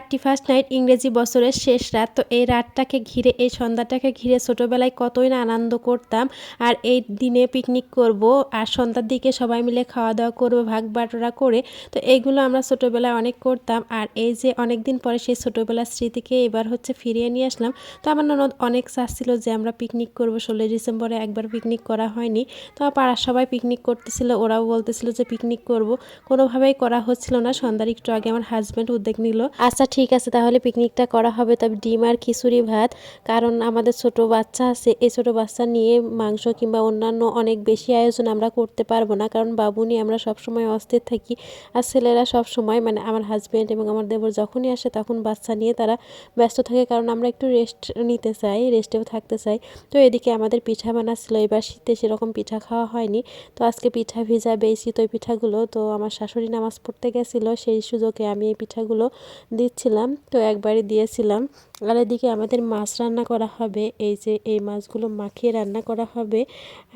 Thirty first night ইংরেজি বছরের শেষ রাত। তো এই রাতটাকে ঘিরে, এই সন্ধ্যাটাকে ঘিরে ছোটোবেলায় কতই না আনন্দ করতাম। আর এই দিনে পিকনিক করব আর সন্ধ্যার দিকে সবাই মিলে খাওয়া দাওয়া করব ভাগ বাটোরা করে। তো এইগুলো আমরা ছোটোবেলায় অনেক করতাম। আর এই যে অনেক দিন পরে সেই ছোটোবেলার স্মৃতিকে এবার হচ্ছে ফিরিয়ে নিয়ে আসলাম। তো আমার ননদ অনেক চাচ্ছিল যে আমরা পিকনিক করব। ষোলোই ডিসেম্বরে একবার পিকনিক করা হয়নি। তো পাড়ার সবাই পিকনিক করতেছিল। ওরাও বলতেছিল যে পিকনিক করব। কোনোভাবেই করা হচ্ছিল না। সন্ধ্যার একটু আগে আমার হাজব্যান্ড উদ্যোগ নিল। আচ্ছা ঠিক আছে, তাহলে পিকনিকটা করা হবে। তবে ডিম আর খিচুড়ি ভাত, কারণ আমাদের ছোট বাচ্চা আছে এই ছোট বাচ্চা নিয়ে মাংস কিংবা অন্যান্য অনেক বেশি আয়োজন আমরা করতে পারব না। কারণ বাবু নিয়ে আমরা সবসময় অস্থির থাকি আর ছেলেরা সব সময় মানে আমার হাজব্যান্ড এবং আমার দেবর যখনই আসে তখন বাচ্চা নিয়ে তারা ব্যস্ত থাকে, কারণ আমরা একটু রেস্ট নিতে চাই রেস্টেও থাকতে চাই। তো এদিকে আমাদের পিঠা বানাচ্ছিল এবার শীতে সেরকম পিঠা খাওয়া হয়নি। তো আজকে পিঠা ভিজা এই শীতই পিঠাগুলো, তো আমার শাশুড়ি নামাজ পড়তে গেছিল, সেই সুযোগে আমি এই পিঠাগুলো দিচ্ছিলাম তো একবারই দিয়েছিলাম। আর এদিকে আমাদের মাছ রান্না করা হবে, এই যে এই মাছগুলো মাখিয়ে রান্না করা হবে।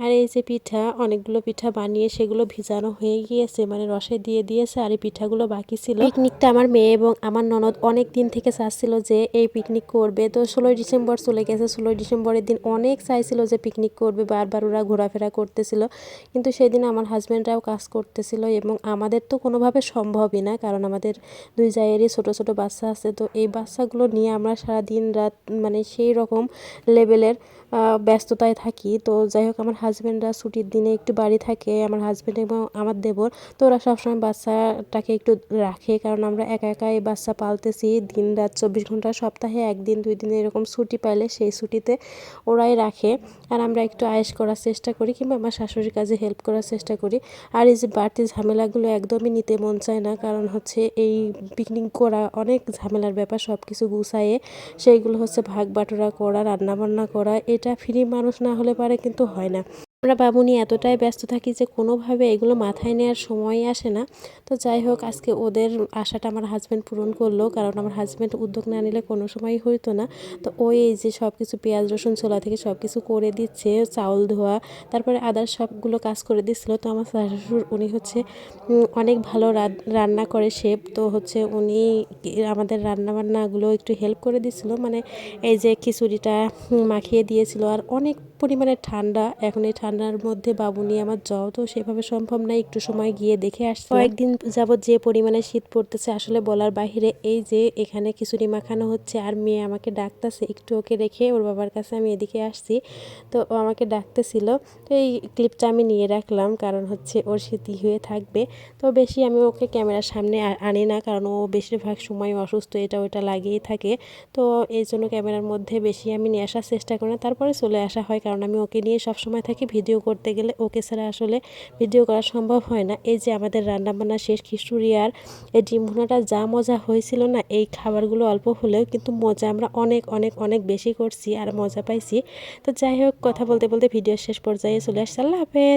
আর এই যে পিঠা, অনেকগুলো পিঠা বানিয়ে সেগুলো ভিজানো হয়ে গিয়েছে মানে রসে দিয়ে দিয়েছে আর এই পিঠাগুলো বাকি ছিল। পিকনিকটা আমার মেয়ে এবং আমার ননদ অনেক দিন থেকে চাচ্ছিল যে এই পিকনিক করবে। তো ষোলোই ডিসেম্বর চলে গেছে, ষোলোই ডিসেম্বরের দিন অনেক চাইছিল যে পিকনিক করবে, বারবার ওরা ঘোরাফেরা করতেছিল। কিন্তু সেদিন আমার হাজব্যান্ডরাও কাজ করতেছিল এবং আমাদের তো কোনোভাবে সম্ভবই না, কারণ আমাদের দুই জায়েরই ছোট ছোট বাচ্চা আছে। তো এই বাচ্চাগুলো নিয়ে আমরা সারা দিন রাত মানে সেই রকম লেভেলের ব্যস্ততায় থাকি। তো যাই হোক, আমার হাজব্যান্ডরা ছুটির দিনে একটু বাড়ি থাকে, আমার হাজব্যান্ড এবং আমার দেবর। তো ওরা সবসময় বাচ্চাটাকে একটু রাখে, কারণ আমরা একা একা এই বাচ্চা পালতেছি। দিন রাত চব্বিশ ঘণ্টা, সপ্তাহে একদিন, দুই দিন এরকম ছুটি পাইলে সেই ছুটিতে ওরাই রাখে। আর আমরা একটু আয়েস করার চেষ্টা করি, কিংবা আমার শাশুড়ির কাজে হেল্প করার চেষ্টা করি। আর এই যে বাড়তি ঝামেলাগুলো একদমই নিতে মন চায় না, কারণ হচ্ছে এই পিকনিক করা অনেক ঝামেলার ব্যাপার সব কিছু গুছায়ে। সেইগুলো হচ্ছে ভাগ বাটোরা করা, রান্নাবান্না করা এটা ফ্রি মানুষ না হলে পারে কিন্তু হয় না। আমরা বাবু নিয়ে এতটাই ব্যস্ত থাকি যে কোনোভাবে এগুলো মাথায় নেওয়ার সময় আসে না। তো যাই হোক, আজকে ওদের আশাটা আমার হাজব্যান্ড পূরণ করল, কারণ আমার হাজব্যান্ড উদ্যোগ না নিলে কোনো সময় হইতো না। তো ওই এই যে সব কিছু পেঁয়াজ, রসুন, ছোলা থেকে সব কিছু করে দিচ্ছে, চাউল, ধোয়া, তারপরে আদার সবগুলো কাজ করে দিচ্ছিল। তো আমার শাশুড় উনি হচ্ছে অনেক ভালো রান্না করে শেপ তো হচ্ছে উনি আমাদের রান্নাবান্নাগুলো একটু হেল্প করে দিচ্ছিল। মানে এই যে খিচুড়িটা মাখিয়ে দিয়েছিল। আর অনেক পরিমাণে ঠান্ডা। এখন এই ঠান্ডার মধ্যে বাবু নিয়ে আমার যাওয়া তো সেভাবে সম্ভব নয় একটু সময় গিয়ে দেখে আসছে। কয়েকদিন যাবৎ যে পরিমাণে শীত পড়তেছে, আসলে বলার বাহিরে এই যে এখানে খিচুড়ি মাখানো হচ্ছে আর মেয়ে আমাকে ডাকতেছে, একটু ওকে রেখে ওর বাবার কাছে আমি এদিকে আসছি। তো ও আমাকে ডাকতেছিল। তো এই ক্লিপটা আমি নিয়ে রাখলাম, কারণ হচ্ছে ওর স্মৃতি হয়ে থাকবে। তো বেশি আমি ওকে ক্যামেরার সামনে আনি না, কারণ ও বেশিরভাগ সময় অসুস্থ, এটা ওটা লাগিয়েই থাকে। তো এই জন্য ক্যামেরার মধ্যে বেশি আমি নিয়ে আসার চেষ্টা করি না। তারপরে চলে আসা হয় কারণ আমি ওকে নিয়ে সব সময় থাকি ভিডিও করতে গেলে ওকে ছাড়া আসলে ভিডিও করা সম্ভব হয় না। এই যে আমাদের রান্নাবান্না শেষ খিচুড়ি আর এই ডিম ভুনাটা যা মজা হয়েছিল না, এই খাবারগুলো অল্প হলেও কিন্তু মজা আমরা অনেক অনেক অনেক বেশি করছি আর মজা পাইছি। তো যাই হোক, কথা বলতে বলতে ভিডিও শেষ পর্যায়ে চলে আসছে। আল্লাহ হাফেজ।